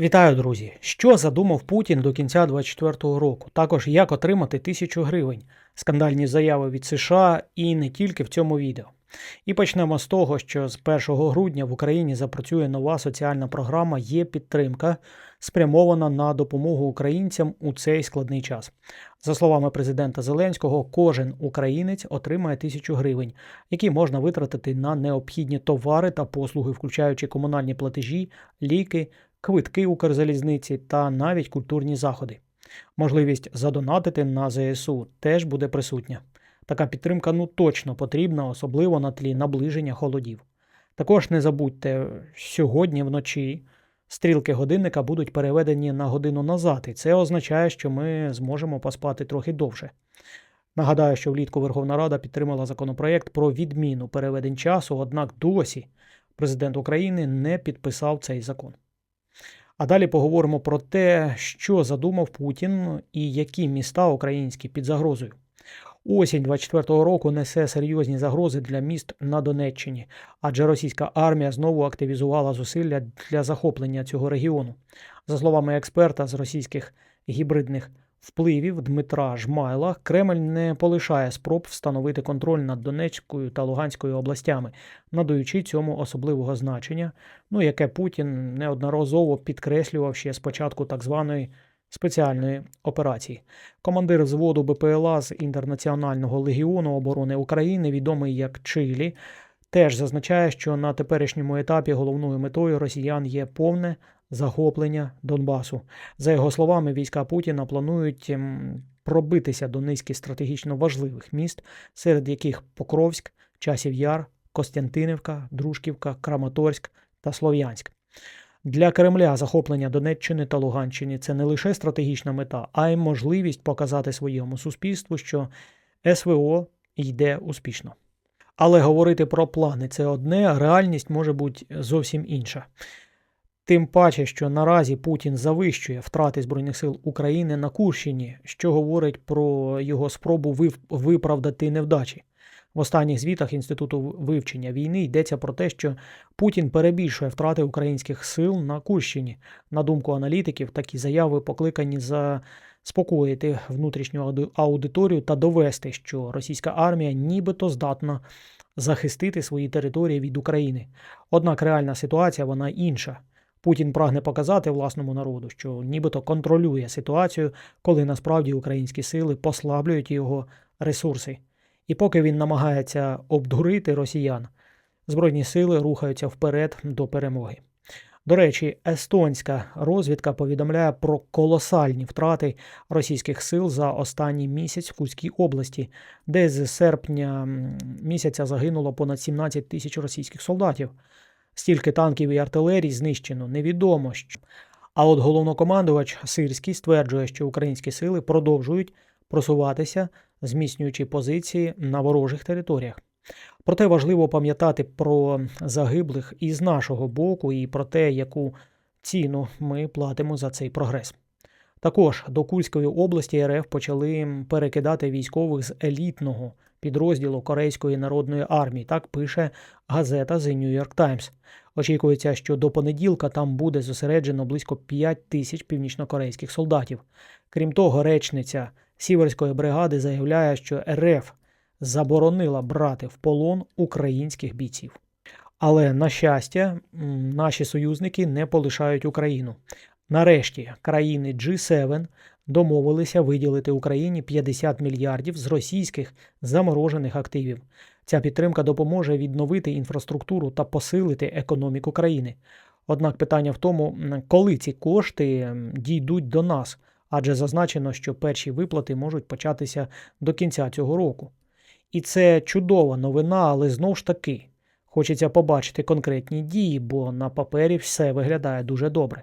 Вітаю, друзі! Що задумав Путін до кінця 2024 року? Також як отримати тисячу гривень, скандальні заяви від США і не тільки в цьому відео. І почнемо з того, що з 1 грудня в Україні запрацює нова соціальна програма Є підтримка, спрямована на допомогу українцям у цей складний час. За словами президента Зеленського, кожен українець отримає тисячу гривень, які можна витратити на необхідні товари та послуги, включаючи комунальні платежі, ліки, квитки Укрзалізниці та навіть культурні заходи. Можливість задонатити на ЗСУ теж буде присутня. Така підтримка ну точно потрібна, особливо на тлі наближення холодів. Також не забудьте, сьогодні вночі стрілки годинника будуть переведені на годину назад, і це означає, що ми зможемо поспати трохи довше. Нагадаю, що влітку Верховна Рада підтримала законопроект про відміну переведень часу, однак досі президент України не підписав цей закон. А далі поговоримо про те, що задумав Путін і які міста українські під загрозою. Осінь 24-го року несе серйозні загрози для міст на Донеччині, адже російська армія знову активізувала зусилля для захоплення цього регіону. За словами експерта з російських гібридних впливів Дмитра Жмайла, Кремль не полишає спроб встановити контроль над Донецькою та Луганською областями, надаючи цьому особливого значення, ну яке Путін неодноразово підкреслював ще з початку так званої спеціальної операції. Командир взводу БПЛА з Інтернаціонального легіону оборони України, відомий як Чилі, теж зазначає, що на теперішньому етапі головною метою росіян є повне захоплення Донбасу. За його словами, війська Путіна планують ем, пробитися до низки стратегічно важливих міст, серед яких Покровськ, Часів Яр, Костянтинівка, Дружківка, Краматорськ та Слов'янськ. Для Кремля захоплення Донеччини та Луганщини це не лише стратегічна мета, а й можливість показати своєму суспільству, що СВО йде успішно. Але говорити про плани це одне, а реальність може бути зовсім інша. Тим паче, що наразі Путін завищує втрати Збройних сил України на Курщині, що говорить про його спробу виправдати невдачі. В останніх звітах Інституту вивчення війни йдеться про те, що Путін перебільшує втрати українських сил на Курщині. На думку аналітиків, такі заяви покликані заспокоїти внутрішню аудиторію та довести, що російська армія нібито здатна захистити свої території від України. Однак реальна ситуація вона інша. Путін прагне показати власному народу, що нібито контролює ситуацію, коли насправді українські сили послаблюють його ресурси. І поки він намагається обдурити росіян, збройні сили рухаються вперед до перемоги. До речі, естонська розвідка повідомляє про колосальні втрати російських сил за останній місяць в Кузькій області, де з серпня місяця загинуло понад 17 тисяч російських солдатів. Стільки танків і артилерій знищено, невідомо. що. А от головнокомандувач Сирський стверджує, що українські сили продовжують просуватися, зміцнюючи позиції на ворожих територіях. Проте важливо пам'ятати про загиблих і з нашого боку, і про те, яку ціну ми платимо за цей прогрес. Також до Кульської області РФ почали перекидати військових з елітного підрозділу Корейської народної армії. Так пише газета The New York Times. Очікується, що до понеділка там буде зосереджено близько 5 тисяч північнокорейських солдатів. Крім того, речниця Сіверської бригади заявляє, що РФ заборонила брати в полон українських бійців. Але, на щастя, наші союзники не полишають Україну. Нарешті країни G7 домовилися виділити Україні 50 мільярдів з російських заморожених активів. Ця підтримка допоможе відновити інфраструктуру та посилити економіку країни. Однак питання в тому, коли ці кошти дійдуть до нас, адже зазначено, що перші виплати можуть початися до кінця цього року. І це чудова новина, але знов ж таки хочеться побачити конкретні дії, бо на папері все виглядає дуже добре.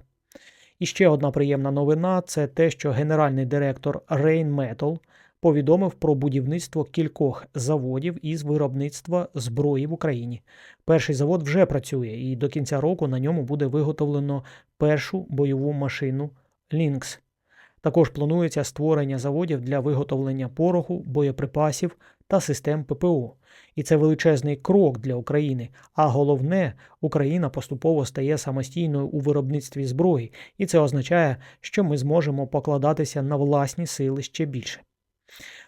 І ще одна приємна новина це те, що генеральний директор Rheinmetall повідомив про будівництво кількох заводів із виробництва зброї в Україні. Перший завод вже працює, і до кінця року на ньому буде виготовлено першу бойову машину Lynx. Також планується створення заводів для виготовлення пороху, боєприпасів та систем ППО. І це величезний крок для України. А головне, Україна поступово стає самостійною у виробництві зброї, і це означає, що ми зможемо покладатися на власні сили ще більше.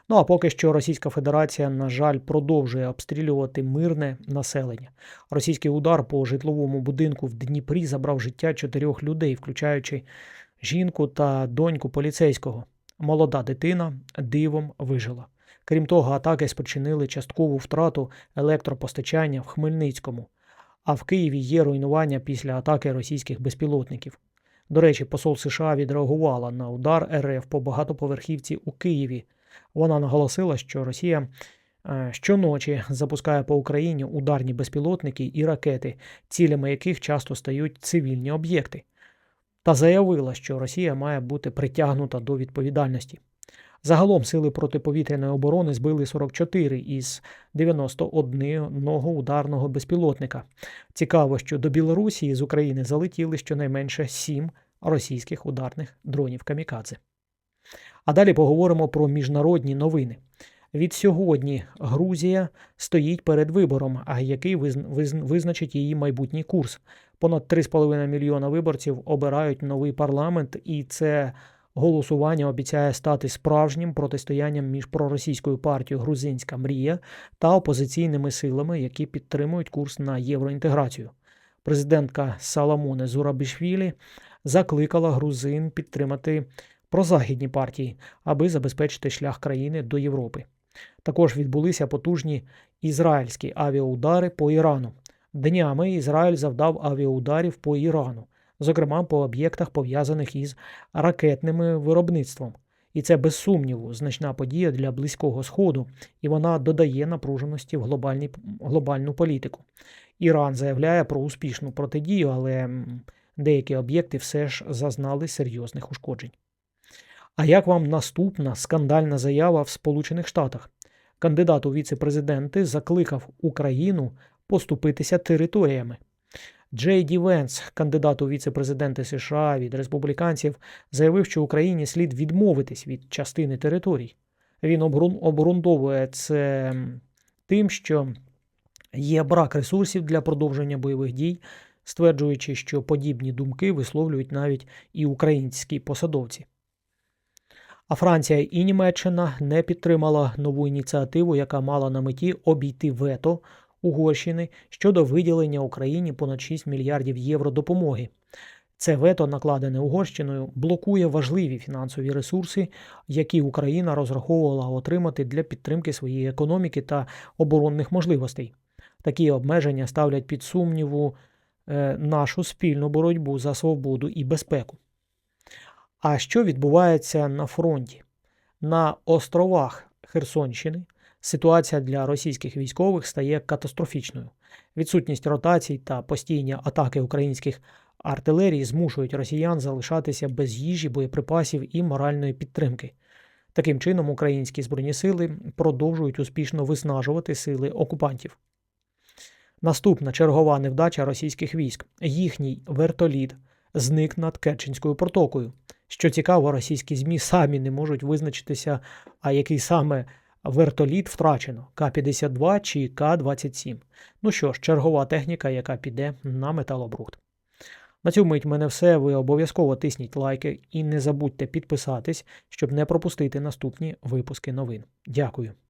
Ну а поки що Російська Федерація, на жаль, продовжує обстрілювати мирне населення. Російський удар по житловому будинку в Дніпрі забрав життя чотирьох людей, включаючи жінку та доньку поліцейського. Молода дитина дивом вижила. Крім того, атаки спричинили часткову втрату електропостачання в Хмельницькому, а в Києві є руйнування після атаки російських безпілотників. До речі, посол США відреагувала на удар РФ по багатоповерхівці у Києві. Вона наголосила, що Росія е, щоночі запускає по Україні ударні безпілотники і ракети, цілями яких часто стають цивільні об'єкти, та заявила, що Росія має бути притягнута до відповідальності. Загалом сили протиповітряної оборони збили 44 із 91 ударного безпілотника. Цікаво, що до Білорусі з України залетіли щонайменше 7 російських ударних дронів камікадзе. А далі поговоримо про міжнародні новини. Від сьогодні Грузія стоїть перед вибором, а який визн- визн- визначить її майбутній курс. Понад 3,5 мільйона виборців обирають новий парламент, і це голосування обіцяє стати справжнім протистоянням між проросійською партією Грузинська мрія та опозиційними силами, які підтримують курс на євроінтеграцію. Президентка Саламоне Зурабішвілі закликала грузин підтримати прозахідні партії, аби забезпечити шлях країни до Європи. Також відбулися потужні ізраїльські авіаудари по Ірану. Днями Ізраїль завдав авіаударів по Ірану, зокрема по об'єктах, пов'язаних із ракетним виробництвом. І це без сумніву значна подія для Близького Сходу, і вона додає напруженості в глобальній, глобальну політику. Іран заявляє про успішну протидію, але деякі об'єкти все ж зазнали серйозних ушкоджень. А як вам наступна скандальна заява в Сполучених Штатах? Кандидат у віце-президенти закликав Україну поступитися територіями. Джей Ді Венс, кандидат у віце-президенти США від республіканців, заявив, що Україні слід відмовитись від частини територій. Він обґрунтовує це тим, що є брак ресурсів для продовження бойових дій, стверджуючи, що подібні думки висловлюють навіть і українські посадовці. А Франція і Німеччина не підтримала нову ініціативу, яка мала на меті обійти вето Угорщини щодо виділення Україні понад 6 мільярдів євро допомоги. Це вето, накладене Угорщиною, блокує важливі фінансові ресурси, які Україна розраховувала отримати для підтримки своєї економіки та оборонних можливостей. Такі обмеження ставлять під сумніву е, нашу спільну боротьбу за свободу і безпеку. А що відбувається на фронті? На островах Херсонщини ситуація для російських військових стає катастрофічною. Відсутність ротацій та постійні атаки українських артилерій змушують росіян залишатися без їжі, боєприпасів і моральної підтримки. Таким чином, українські збройні сили продовжують успішно виснажувати сили окупантів. Наступна чергова невдача російських військ. Їхній вертоліт зник над Керченською протокою. Що цікаво, російські ЗМІ самі не можуть визначитися, а який саме вертоліт втрачено К-52 чи К-27. Ну що ж, чергова техніка, яка піде на металобрухт. На цю мить мене все. Ви обов'язково тисніть лайки і не забудьте підписатись, щоб не пропустити наступні випуски новин. Дякую.